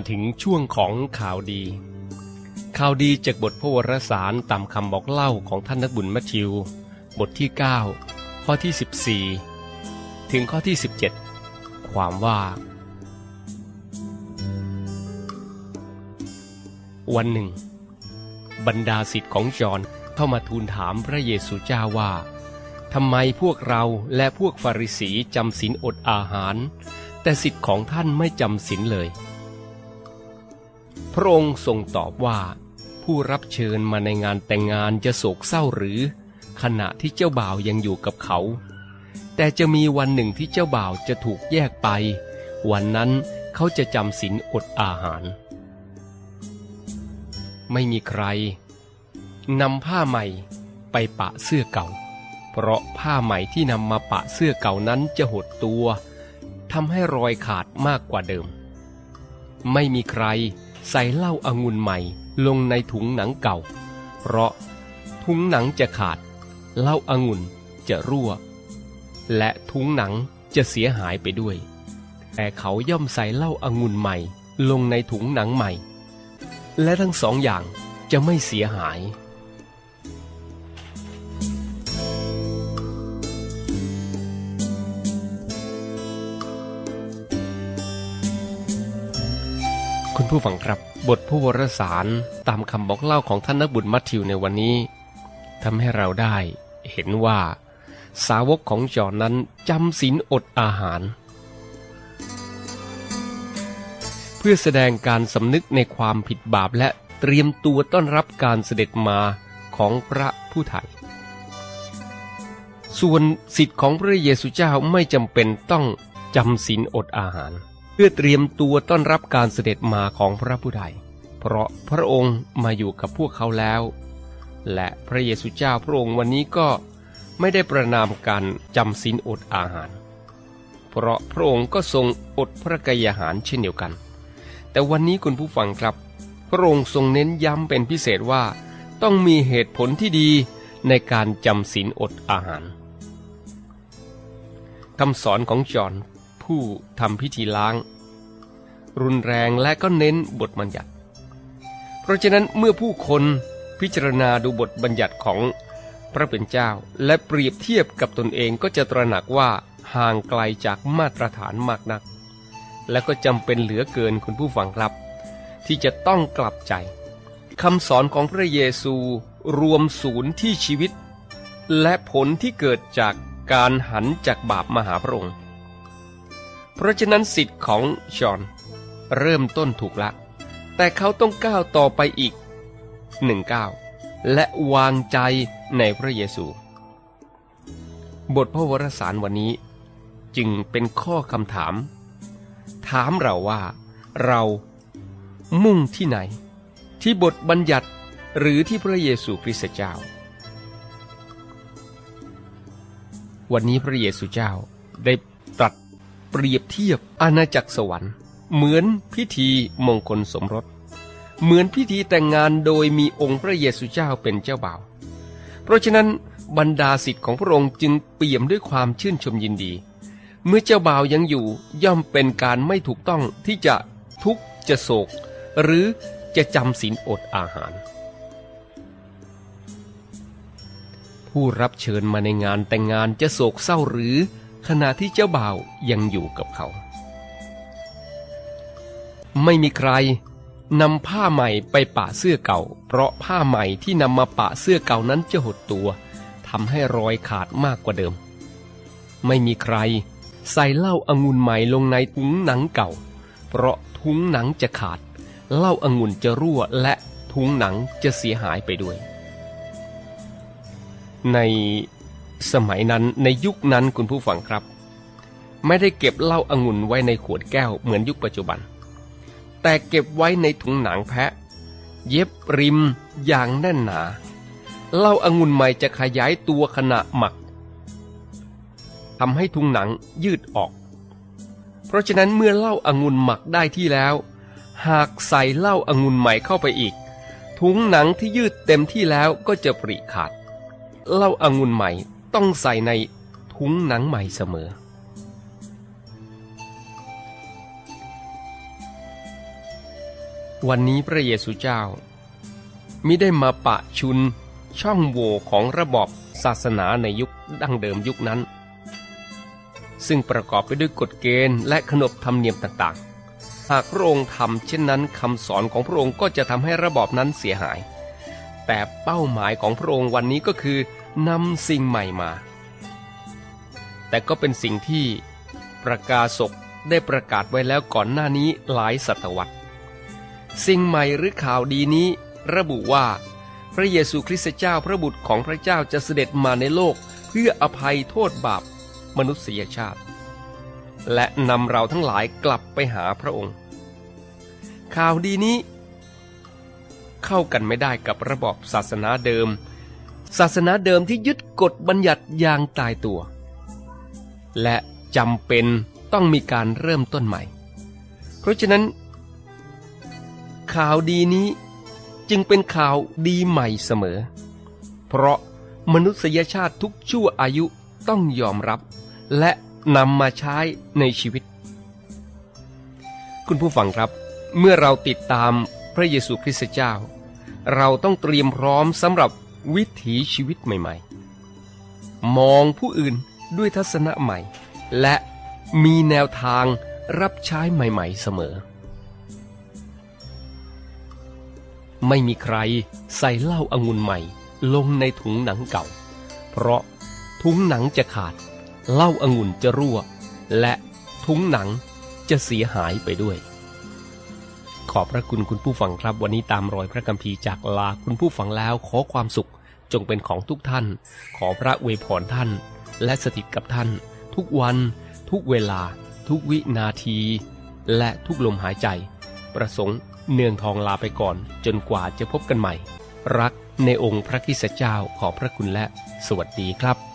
มาถึงช่วงของข่าวดี ข่าวดีจากบทพระวรสารตามคำบอกเล่าของท่านนักบุญมัทธิว บทที่ 9 ข้อที่ 14 ถึงข้อที่ 17 ความว่า วันหนึ่ง บรรดาสิทธิ์ของจอห์นเข้ามาทูลถามพระเยซูเจ้าว่าทำไมพวกเราและพวกฟาริสีจำศีลอดอาหาร แต่สิทธิ์ของท่านไม่จำศีลเลย ระองค์ทรงตอบว่า ผู้รับเชิญมาในงานแต่งงานจะโศกเศร้าหรือ ขณะที่เจ้าบ่าวยังอยู่กับเขา แต่จะมีวันหนึ่งที่เจ้าบ่าวจะถูกแยกไป วันนั้นเขาจะจำศีลอดอาหาร ไม่มีใครนำผ้าใหม่ไปปะเสื้อเก่า เพราะผ้าใหม่ที่นำมาปะเสื้อเก่านั้นจะหดตัวทำให้รอยขาดมากกว่าเดิม ไม่มีใคร ใส่เหล้าอางุ่นใหม่ลงในถุงหนังเก่า เพราะถุงหนังจะขาดเหล้าอางุ่นจะรั่ว และถุงหนังจะเสียหายไปด้วย แต่เขาย่อมใส่เหล้าอางุ่นใหม่ลงในถุงหนังใหม่ และทั้งสองอย่างจะไม่เสียหาย คุณผู้ฟังครับ บทผู้วรสารตามคำบอกเล่าของท่านนักบุญมัทธิวในวันนี้ทำให้เราได้เห็นว่า สาวกของจอนนั้นจำศีลอดอาหาร เพื่อแสดงการสำนึกในความผิดบาปและเตรียมตัวต้อนรับการเสด็จมาของพระผู้ไถ่ส่วนสิทธิ์ของพระเยซูเจ้าไม่จำเป็นต้องจำศีลอดอาหาร พื่อเตรียมตัวต้อนรับการเสด็จมาของพระผู้ไถ่เพราะพระองค์มาอยู่กับพวกเขาแล้ว และพระเยซูเจ้าพระองค์วันนี้ก็ไม่ได้ประนามการจำศีลอดอาหาร เพราะพระองค์ก็ทรงอดพระกายอาหารเช่นเดียวกัน แต่วันนี้คุณผู้ฟังครับ พระองค์ทรงเน้นย้ำเป็นพิเศษว่า ต้องมีเหตุผลที่ดีในการจำศีลอดอาหารคำสอนของจอห์น ผู้ทำพิธีล้าง รุนแรงและก็เน้นบทบัญญัติ เพราะฉะนั้นเมื่อผู้คนพิจารณาดูบทบัญญัติของพระเป็นเจ้า และเปรียบเทียบกับตนเองก็จะตระหนักว่าห่างไกลจากมาตรฐานมากนัก และก็จำเป็นเหลือเกินคุณผู้ฟังครับ ที่จะต้องกลับใจคำสอนของพระเยซูรวมศูนย์ที่ชีวิต และผลที่เกิดจากการหันจากบาปมาหาพระองค์ เพราะฉะนั้นสิทธิ์ของชอน เริ่มต้นถูกละ แต่เขาต้องก้าวต่อไปอีกหนึ่งก้าวและวางใจในพระเยซู บทพระวรสารวันนี้ จึงเป็นข้อคำถาม ถามเราว่า เรามุ่งที่ไหน ที่บทบัญญัติหรือที่พระเยซูคริสต์เจ้า วันนี้พระเยซูเจ้าได้ เปรียบเทียบอาณาจักรสวรรค์ เหมือนพิธีมงคลสมรส เหมือนพิธีแต่งงานโดยมีองค์พระเยซูเจ้าเป็นเจ้าบ่าว เพราะฉะนั้นบรรดาสิทธิ์ของพระองค์จึงเปี่ยมด้วยความชื่นชมยินดี เมื่อเจ้าบ่าวยังอยู่ย่อมเป็นการไม่ถูกต้องที่จะทุกข์จะโศก หรือจะจำศีลอดอาหาร ผู้รับเชิญมาในงานแต่งงานจะโศกเศร้าหรือ ขณะที่เจ้าบ่าวยังอยู่กับเขา ไม่มีใครนำผ้าใหม่ไปปะเสื้อเก่า เพราะผ้าใหม่ที่นำมาปะเสื้อเก่านั้นจะหดตัวทำให้รอยขาดมากกว่าเดิม ไม่มีใครใส่เหล้าอางุ่นใหม่ลงในถุงหนังเก่า เพราะถุงหนังจะขาดเหล้าอางุ่นจะรั่วและถุงหนังจะเสียหายไปด้วย ใน สมัยนั้นในยุคนั้นคุณผู้ฟังครับ ไม่ได้เก็บเหล้าอางุ่นไว้ในขวดแก้วเหมือนยุคปัจจุบัน แต่เก็บไว้ในถุงหนังแพะ เย็บริมอย่างแน่นหนาเหล้าอางุ่นใหม่จะขยายตัวขณะหมักทำให้ถุงหนังยืดออก เพราะฉะนั้นเมื่อเหล้าอางุ่นหมักได้ที่แล้ว หากใส่เหล้าอางุ่นใหม่เข้าไปอีก ถุงหนังที่ยืดเต็มที่แล้วก็จะปริขาดเหล้าอางุ่นใหม่ ต้องใส่ในถุงหนังใหม่เสมอ วันนี้พระเยซูเจ้ามิได้มาปะชุนช่องโหว่ของระบอบศาสนาในยุคดั้งเดิมยุคนั้น ซึ่งประกอบไปด้วยกฎเกณฑ์และขนบธรรมเนียมต่างๆ หากพระองค์ทำเช่นนั้นคำสอนของพระองค์ก็จะทำให้ระบอบนั้นเสียหาย แต่เป้าหมายของพระองค์วันนี้ก็คือ นำสิ่งใหม่มา แต่ก็เป็นสิ่งที่ประกาศกได้ประกาศไว้แล้วก่อนหน้านี้หลายศตวรรษ สิ่งใหม่หรือข่าวดีนี้ระบุว่า พระเยซูคริสต์เจ้าพระบุตรของพระเจ้าจะเสด็จมาในโลกเพื่ออภัยโทษบาปมนุษยชาติ และนำเราทั้งหลายกลับไปหาพระองค์ ข่าวดีนี้ เข้ากันไม่ได้กับระบอบศาสนาเดิม ศาสนาเดิมที่ยึดกฎบัญญัติอย่างตายตัว และจำเป็นต้องมีการเริ่มต้นใหม่ เพราะฉะนั้น ข่าวดีนี้จึงเป็นข่าวดีใหม่เสมอ เพราะมนุษยชาติทุกชั่วอายุต้องยอมรับ และนำมาใช้ในชีวิต คุณผู้ฟังครับ เมื่อเราติดตามพระเยซูคริสต์เจ้า เราต้องเตรียมพร้อมสำหรับ วิถีชีวิตใหม่ๆ มองผู้อื่นด้วยทัศนะใหม่ และมีแนวทางรับใช้ใหม่ๆเสมอ ไม่มีใครใส่เหล้าอางุ่นใหม่ ลงในถุงหนังเก่า เพราะถุงหนังจะขาดเหล้าอางุ่นจะรั่ว และถุงหนังจะเสียหายไปด้วย ขอบพระคุณคุณผู้ฟังครับ วันนี้ตามรอยพระคัมภีร์จากลาคุณผู้ฟังแล้วขอความสุขจงเป็นของทุกท่าน ขอพระอวยพรท่าน และสถิตกับท่าน ทุกวัน ทุกเวลา ทุกวินาที และทุกลมหายใจ ประสงค์เนืองทองลาไปก่อน จนกว่าจะพบกันใหม่ รักในองค์พระคิสเจ้าขอบพระคุณและสวัสดีครับ